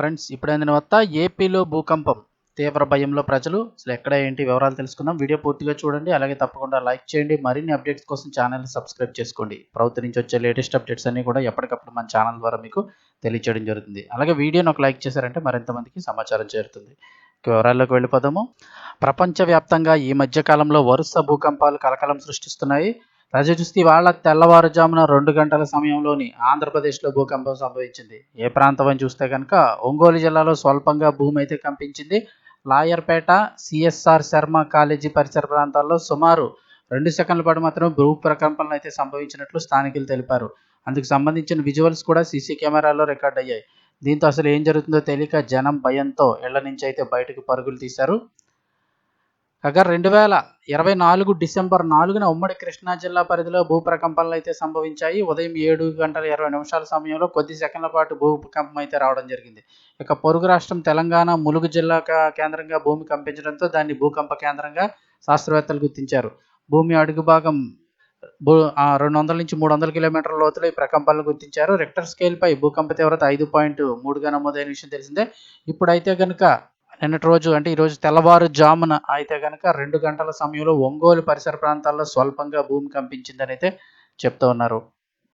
Friends ఇప్పుడు వత్త ఏపీలో భూకంపం. తీవ్ర భయంలో ప్రజలు అసలు ఎక్కడ ఏంటి వివరాలు తెలుసుకుందాం. వీడియో పూర్తిగా చూడండి అలాగే తప్పకుండా లైక్ చేయండి. మరిన్ని అప్డేట్స్ కోసం ఛానల్ సబ్స్క్రైబ్ చేసుకోండి. ప్రభుత్వం నుంచి వచ్చే లేటెస్ట్ అప్డేట్స్ అన్ని కూడా ఎప్పటికప్పుడు మన ఛానల్ ద్వారా మీకు తెలియచేయడం జరుగుతుంది. అలాగే వీడియోని ఒక లైక్ చేశారంటే మరింత మందికి సమాచారం చేరుతుంది. వివరాల్లోకి వెళ్ళిపోదాము. ప్రపంచవ్యాప్తంగా ఈ మధ్య కాలంలో వరుస భూకంపాలు కలకలం సృష్టిస్తున్నాయి. తాజా చూస్తే వాళ్ళ తెల్లవారుజామున రెండు గంటల సమయంలోని ఆంధ్రప్రదేశ్లో భూకంపం సంభవించింది. ఏ ప్రాంతం అని చూస్తే కనుక ఒంగోలు జిల్లాలో స్వల్పంగా భూమి అయితే కంపించింది. లాయర్పేట సిఎస్ఆర్ శర్మ కాలేజీ పరిసర ప్రాంతాల్లో సుమారు రెండు సెకండ్ల పాటు మాత్రం భూ ప్రకంపనలు అయితే సంభవించినట్లు స్థానికులు తెలిపారు. అందుకు సంబంధించిన విజువల్స్ కూడా సీసీ కెమెరాలో రికార్డ్ అయ్యాయి. దీంతో అసలు ఏం జరుగుతుందో తెలియక జనం భయంతో ఇళ్ళ నుంచి అయితే బయటకు పరుగులు తీశారు. కాగా రెండు వేల ఇరవై నాలుగు డిసెంబర్ నాలుగున ఉమ్మడి కృష్ణా జిల్లా పరిధిలో భూప్రకంపనలు అయితే సంభవించాయి. ఉదయం ఏడు గంటల ఇరవై నిమిషాల సమయంలో కొద్ది సెకండ్ల పాటు భూకంపం అయితే రావడం జరిగింది. ఇక పొరుగు రాష్ట్రం తెలంగాణ ములుగు జిల్లా కేంద్రంగా భూమి కంపించడంతో దాన్ని భూకంప కేంద్రంగా శాస్త్రవేత్తలు గుర్తించారు. భూమి అడుగు భాగం భూ రెండు వందల నుంచి మూడు వందల కిలోమీటర్ల లోతులో ఈ ప్రకంపనలు గుర్తించారు. రెక్టర్ స్కేల్పై భూకంప తీవ్రత ఐదు పాయింట్ మూడుగా నమోదైన విషయం తెలిసిందే. ఇప్పుడైతే కనుక నిన్నటి రోజు అంటే ఈరోజు తెల్లవారుజామున అయితే కనుక రెండు గంటల సమయంలో ఒంగోలు పరిసర ప్రాంతాల్లో స్వల్పంగా భూమి కంపించిందని అయితే చెప్తూ ఉన్నారు.